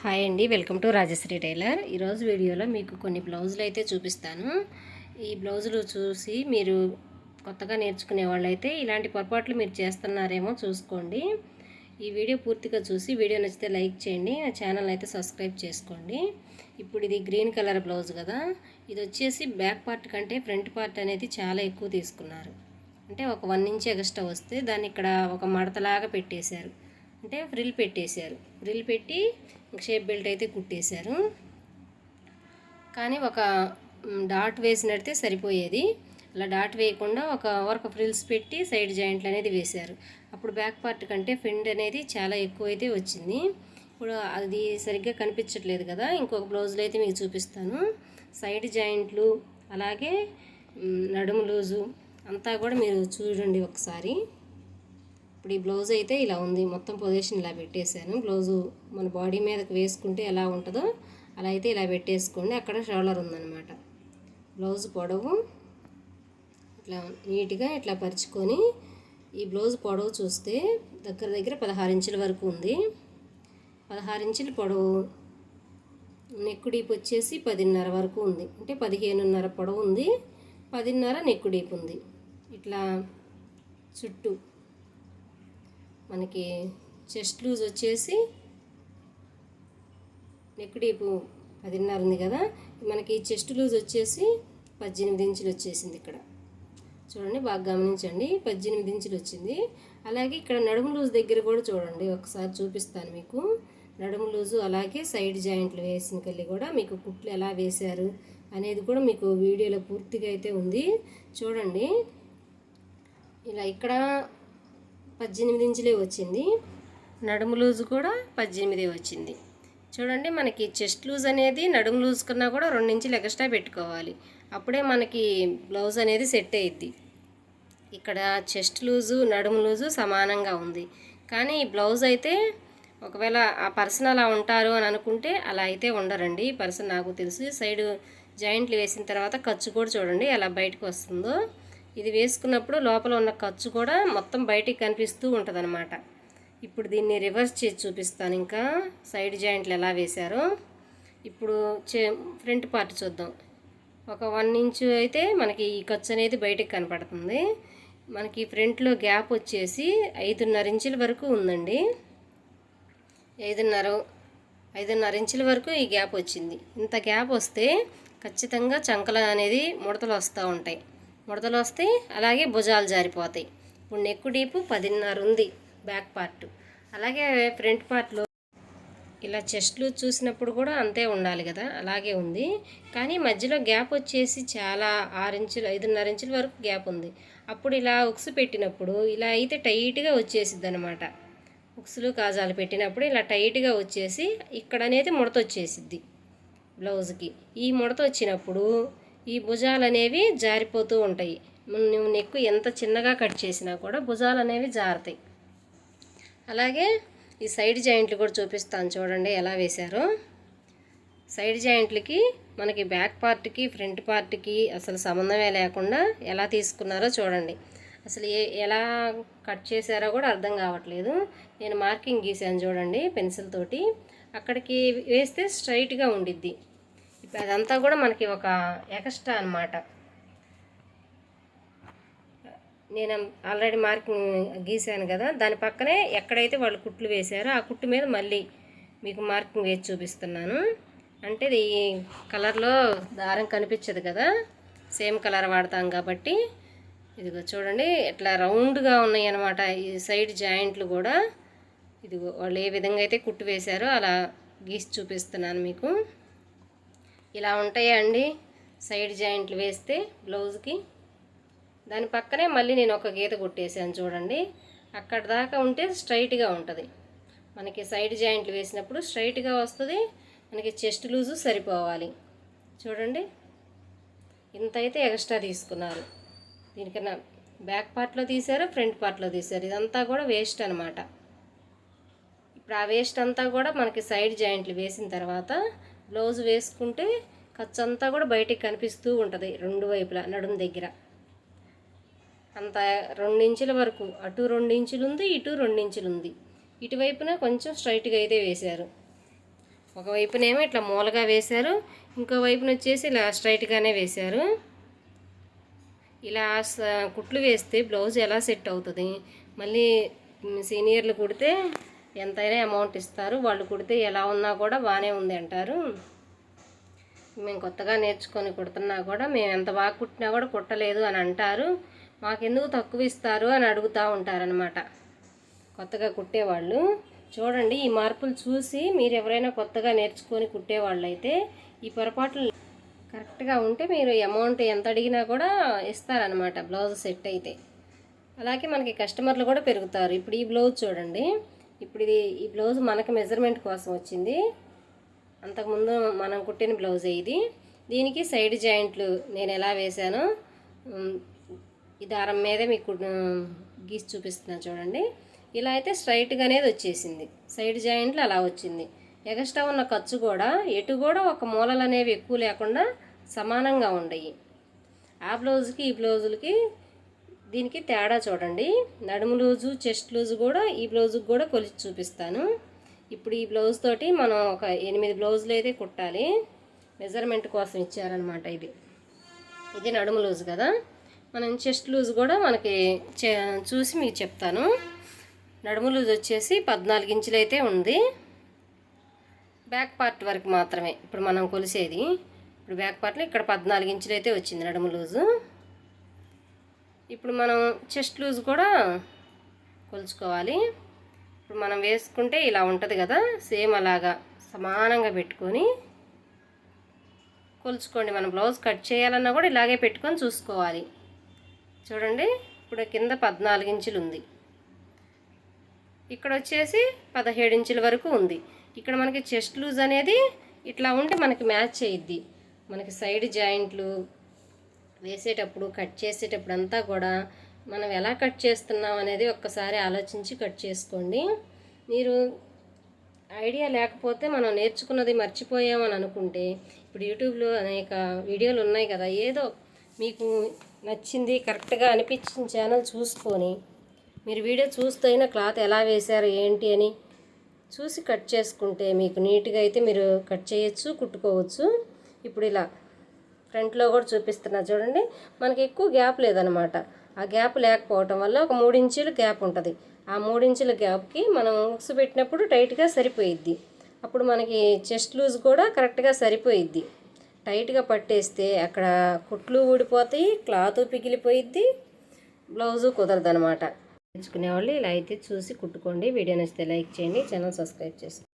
Hi అండి welcome to Rajshri tailor. ఈరోజు వీడియోలో మీకు కొన్ని బ్లౌజులు అయితే చూపిస్తాను. ఈ బ్లౌజులు చూసి మీరు కొత్తగా నేర్చుకునే వాళ్ళైతే ఇలాంటి పొరపాట్లు మీరు చేస్తున్నారేమో చూసుకోండి. ఈ వీడియో పూర్తిగా చూసి వీడియో నచ్చితే లైక్ చేయండి నా ఛానల్ అయితే సబ్స్క్రైబ్ చేసుకోండి. ఇప్పుడు ఇది గ్రీన్ కలర్ బ్లౌజ్ కదా. ఇది వచ్చేసి బ్యాక్ పార్ట్ కంటే ఫ్రంట్ పార్ట్ అనేది చాలా ఎక్కువ తీసుకున్నారు. అంటే ఒక వన్ ఇంచ్ ఎక్స్ట్రా వస్తే దాన్ని ఇక్కడ ఒక మడతలాగా పెట్టేశారు. అంటే ఫ్రిల్ పెట్టేశారు. ఫ్రిల్ పెట్టి షేప్ బెల్ట్ అయితే కుట్టేశారు. కానీ ఒక డాట్ వేసినట్టే సరిపోయేది. అలా డాట్ వేయకుండా ఒక వర్క్ ఫ్రిల్స్ పెట్టి సైడ్ జాయింట్లు అనేది వేశారు. అప్పుడు బ్యాక్ పార్ట్ కంటే ఫిండ్ అనేది చాలా ఎక్కువ అయితే వచ్చింది. ఇప్పుడు అది సరిగ్గా కనిపించట్లేదు కదా ఇంకొక బ్లౌజ్లో అయితే మీకు చూపిస్తాను. సైడ్ జాయింట్లు అలాగే నడుము లూజు అంతా కూడా మీరు చూడండి ఒకసారి. ఇప్పుడు ఈ బ్లౌజ్ అయితే ఇలా ఉంది. మొత్తం పొజిషన్ ఇలా పెట్టేశాను. బ్లౌజు మన బాడీ మీదకి వేసుకుంటే ఎలా ఉంటుందో అలా అయితే ఇలా పెట్టేసుకోండి. అక్కడ షోల్డర్ ఉందన్నమాట. బ్లౌజ్ పొడవు ఇట్లా నీట్గా ఇట్లా పరుచుకొని ఈ బ్లౌజ్ పొడవు చూస్తే దగ్గర దగ్గర పదహారు ఇంచుల వరకు ఉంది. పదహారు ఇంచుల పొడవు నెక్కు డీప్ వచ్చేసి పదిన్నర వరకు ఉంది. అంటే పదిహేనున్నర పొడవు ఉంది. పదిన్నర నెక్కు డీప్ ఉంది. ఇట్లా చుట్టూ మనకి చెస్ట్ లూజ్ వచ్చేసి నెక్ డీపు పదిన్నర ఉంది కదా. మనకి చెస్ట్ లూజ్ వచ్చేసి పద్దెనిమిది ఇంచులు వచ్చేసింది ఇక్కడ. చూడండి బాగా గమనించండి. పద్దెనిమిది ఇంచులు వచ్చింది. అలాగే ఇక్కడ నడుము లూజ్ దగ్గర కూడా చూడండి. ఒకసారి చూపిస్తాను మీకు. నడుము లూజు అలాగే సైడ్ జాయింట్లు వేసిన కల్లి కూడా మీకు కుట్లు ఎలా వేశారు అనేది కూడా మీకు వీడియోలో పూర్తిగా అయితే ఉంది. చూడండి. ఇలా ఇక్కడ పద్దెనిమిది ఇంచులే వచ్చింది. నడుము లూజ్ కూడా పద్దెనిమిది వచ్చింది. చూడండి మనకి చెస్ట్ లూజ్ అనేది నడుము లూజ్ కన్నా కూడా రెండు ఇంచులు ఎక్స్ట్రా పెట్టుకోవాలి. అప్పుడే మనకి బ్లౌజ్ అనేది సెట్ అయ్యిద్ది ఇక్కడ చెస్ట్ లూజు నడుము లూజు సమానంగా ఉంది. కానీ ఈ బ్లౌజ్ అయితే ఒకవేళ ఆ పర్సన్ అలా ఉంటారు అని అనుకుంటే అలా అయితే ఉండరండి. ఈ పర్సన్ నాకు తెలుసు సైడ్ జాయింట్లు వేసిన తర్వాత ఖర్చు కూడా చూడండి ఎలా బయటకు వస్తుందో. ఇది వేసుకున్నప్పుడు లోపల ఉన్న ఖర్చు కూడా మొత్తం బయటికి కనిపిస్తూ ఉంటుందన్నమాట. ఇప్పుడు దీన్ని రివర్స్ చేసి చూపిస్తాను ఇంకా. సైడ్ జాయింట్లు ఎలా వేశారో. ఇప్పుడు చే ఫ్రంట్ పార్ట్ చూద్దాం. ఒక వన్ ఇంచు అయితే మనకి ఈ ఖర్చు అనేది బయటకు కనపడుతుంది. మనకి ఫ్రంట్లో గ్యాప్ వచ్చేసి ఐదున్నర ఇంచుల వరకు ఉందండి. ఐదున్నర ఐదున్నర ఇంచుల వరకు ఈ గ్యాప్ వచ్చింది. ఇంత గ్యాప్ వస్తే ఖచ్చితంగా చంకలు అనేది ముడతలు వస్తూ ఉంటాయి. ముడతలు వస్తాయి అలాగే భుజాలు జారిపోతాయి. ఇప్పుడు నెక్కు డీపు పదిన్నర ఉంది బ్యాక్ పార్ట్ అలాగే ఫ్రంట్ పార్ట్లో ఇలా చెస్ట్లు చూసినప్పుడు కూడా అంతే ఉండాలి కదా అలాగే ఉంది. కానీ మధ్యలో గ్యాప్ వచ్చేసి చాలా ఆరు ఇంచులు ఐదున్నర ఇంచుల వరకు గ్యాప్ ఉంది. అప్పుడు ఇలా ఉక్స్ పెట్టినప్పుడు ఇలా అయితే టైట్గా వచ్చేసిద్ది అనమాట ఉక్సులు కాజాలు పెట్టినప్పుడు ఇలా టైట్గా వచ్చేసి ఇక్కడ అనేది ముడత వచ్చేసిద్ది. బ్లౌజ్కి ఈ ముడత వచ్చినప్పుడు ఈ భుజాలు అనేవి జారిపోతూ ఉంటాయి. నువ్వు నెక్కు ఎంత చిన్నగా కట్ చేసినా కూడా భుజాలు అనేవి జారుతాయి. అలాగే ఈ సైడ్ జాయింట్లు కూడా చూపిస్తాను చూడండి ఎలా వేశారో. సైడ్ జాయింట్లకి మనకి బ్యాక్ పార్ట్కి ఫ్రంట్ పార్ట్కి అసలు సంబంధమే లేకుండా ఎలా తీసుకున్నారో చూడండి. అసలు ఏ ఎలా కట్ చేశారో కూడా అర్థం కావట్లేదు. నేను మార్కింగ్ గీసాను చూడండి పెన్సిల్ తోటి. అక్కడికి వేస్తే స్ట్రైట్గా ఉండిద్ది. ఇప్పుడు అదంతా కూడా మనకి ఒక ఎక్స్ట్రా అన్నమాట. నేను ఆల్రెడీ మార్కింగ్ గీసాను కదా దాని పక్కనే ఎక్కడైతే వాళ్ళు కుట్లు వేశారో ఆ కుట్టు మీద మళ్ళీ మీకు మార్కింగ్ వేసి చూపిస్తున్నాను. అంటే ఇది ఈ కలర్లో దారం కనిపించదు కదా సేమ్ కలర్ వాడతాం కాబట్టి. ఇదిగో చూడండి ఇట్లా రౌండ్గా ఉన్నాయి అనమాట ఈ సైడ్ జాయింట్లు కూడా. ఇదిగో వాళ్ళు ఏ విధంగా అయితే కుట్టు వేశారో అలా గీసి చూపిస్తున్నాను మీకు. ఇలా ఉంటాయా అండి సైడ్ జాయింట్లు వేస్తే బ్లౌజ్కి. దాని పక్కనే మళ్ళీ నేను ఒక గీత కుట్టేసాను చూడండి. అక్కడ దాకా ఉంటే స్ట్రైట్గా ఉంటుంది. మనకి సైడ్ జాయింట్లు వేసినప్పుడు స్ట్రైట్గా వస్తుంది. మనకి చెస్ట్ లూజు సరిపోవాలి. చూడండి. ఇంత అయితే ఎక్స్ట్రా తీసుకున్నారు. దీనికన్నా బ్యాక్ పార్ట్లో తీశారు ఫ్రంట్ పార్ట్లో తీశారు. ఇదంతా కూడా వేస్ట్ అనమాట ఇప్పుడు ఆ వేస్ట్ అంతా కూడా మనకి సైడ్ జాయింట్లు వేసిన తర్వాత బ్లౌజ్ వేసుకుంటే ఖర్చు అంతా కూడా బయటికి కనిపిస్తూ ఉంటుంది రెండు వైపులా నడుము దగ్గర. అంత రెండించుల వరకు అటు రెండించులు ఉంది ఇటు రెండించులు ఉంది ఇటువైపున కొంచెం స్ట్రైట్గా అయితే వేశారు. ఒక వైపునేమో ఇట్లా మూలగా వేశారు ఇంకో వైపున వచ్చేసి ఇలా స్ట్రైట్గానే వేశారు. ఇలా కుట్లు వేస్తే బ్లౌజ్ ఎలా సెట్ అవుతుంది? మళ్ళీ సీనియర్లు కుడితే ఎంతైనా అమౌంట్ ఇస్తారు. వాళ్ళు కుడితే ఎలా ఉన్నా కూడా బాగానే ఉంది అంటారు. మేము కొత్తగా నేర్చుకొని కుడుతున్నా కూడా మేము ఎంత బాగా కుట్టినా కూడా కుట్టలేదు అని అంటారు. మాకెందుకు తక్కువ ఇస్తారు అని అడుగుతూ ఉంటారనమాట కొత్తగా కుట్టేవాళ్ళు. చూడండి ఈ మార్పులు చూసి మీరు ఎవరైనా కొత్తగా నేర్చుకొని కుట్టేవాళ్ళు అయితే ఈ పొరపాట్లు కరెక్ట్గా ఉంటే మీరు అమౌంట్ ఎంత అడిగినా కూడా ఇస్తారనమాట బ్లౌజ్ సెట్ అయితే. అలాగే మనకి కస్టమర్లు కూడా పెరుగుతారు. ఇప్పుడు ఈ బ్లౌజ్ చూడండి. ఇప్పుడు ఇది ఈ బ్లౌజ్ మనకి మెజర్మెంట్ కోసం వచ్చింది. అంతకుముందు మనం కుట్టిన బ్లౌజే ఇది. దీనికి సైడ్ జాయింట్లు నేను ఎలా వేశానో ఈ దారం మీదే మీకు గీసి చూపిస్తున్నాను చూడండి. ఇలా అయితే స్ట్రైట్గా అనేది వచ్చేసింది. సైడ్ జాయింట్లు అలా వచ్చింది. ఎగస్ట్రా ఉన్న ఖర్చు కూడా ఎటు కూడా ఒక మూలలు అనేవి ఎక్కువ లేకుండా సమానంగా ఉండయి. ఆ బ్లౌజ్కి ఈ బ్లౌజులకి దీనికి తేడా చూడండి. నడుము లూజు చెస్ట్ లూజు కూడా ఈ బ్లౌజుకి కూడా కొలిచి చూపిస్తాను. ఇప్పుడు ఈ బ్లౌజ్ తోటి మనం ఒక ఎనిమిది బ్లౌజులు అయితే కుట్టాలి. మెజర్మెంట్ కోసం ఇచ్చారనమాట ఇది. ఇది నడుము లూజ్ కదా. మనం చెస్ట్ లూజ్ కూడా మనకి చే- చూసి మీకు చెప్తాను. నడుము లూజ్ వచ్చేసి పద్నాలుగు ఇంచులు అయితే ఉంది. బ్యాక్ పార్ట్ వరకు మాత్రమే. ఇప్పుడు మనం కొలిసేది. ఇప్పుడు బ్యాక్ పార్ట్లో ఇక్కడ పద్నాలుగు ఇంచులు అయితే వచ్చింది నడుము లూజు. ఇప్పుడు మనం చెస్ట్ లూజ్ కూడా కొలుచుకోవాలి. ఇప్పుడు మనం వేసుకుంటే ఇలా ఉంటుంది కదా సేమ్ అలాగా సమానంగా పెట్టుకొని కొలుచుకోండి. మనం బ్లౌజ్ కట్ చేయాలన్నా కూడా ఇలాగే పెట్టుకొని చూసుకోవాలి. చూడండి ఇప్పుడు కింద పద్నాలుగు ఇంచులు ఉంది. ఇక్కడ వచ్చేసి పదిహేడు ఇంచుల వరకు ఉంది. ఇక్కడ మనకి చెస్ట్ లూజ్ అనేది ఇట్లా ఉంటే మనకి మ్యాచ్ చేయొద్ది మనకి సైడ్ జాయింట్లు వేసేటప్పుడు కట్ చేసేటప్పుడు అంతా కూడా మనం ఎలా కట్ చేస్తున్నాం అనేది ఒక్కసారి ఆలోచించి కట్ చేసుకోండి. మీరు ఐడియా లేకపోతే మనం నేర్చుకున్నది మర్చిపోయామని అనుకుంటే ఇప్పుడు యూట్యూబ్లో అనేక వీడియోలు ఉన్నాయి కదా ఏదో మీకు నచ్చింది కరెక్ట్గా అనిపించిన ఛానల్ చూసుకొని మీరు వీడియో చూస్తైనా క్లాత్ ఎలా వేశారు ఏంటి అని చూసి కట్ చేసుకుంటే మీకు నీట్గా అయితే మీరు కట్ చేయొచ్చు కుట్టుకోవచ్చు. ఇప్పుడు ఇలా ఫ్రంట్లో కూడా చూపిస్తున్నా చూడండి. మనకి ఎక్కువ గ్యాప్ లేదనమాట. ఆ గ్యాప్ లేకపోవటం వల్ల ఒక మూడించీలు గ్యాప్ ఉంటుంది. ఆ మూడించీల గ్యాప్కి మనం ఉక్స్ పెట్టినప్పుడు టైట్గా సరిపోయిద్ది. అప్పుడు మనకి చెస్ట్ లూజ్ కూడా కరెక్ట్గా సరిపోయిద్ది. టైట్గా పట్టేస్తే అక్కడ కుట్లు ఊడిపోతాయి క్లాత్ పిగిలిపోయిద్ది బ్లౌజు కుదరదు అనమాట నేర్చుకునే వాళ్ళు ఇలా అయితే చూసి కుట్టుకోండి. వీడియో నచ్చితే లైక్ చేయండి ఛానల్ సబ్స్క్రైబ్ చేసుకోండి.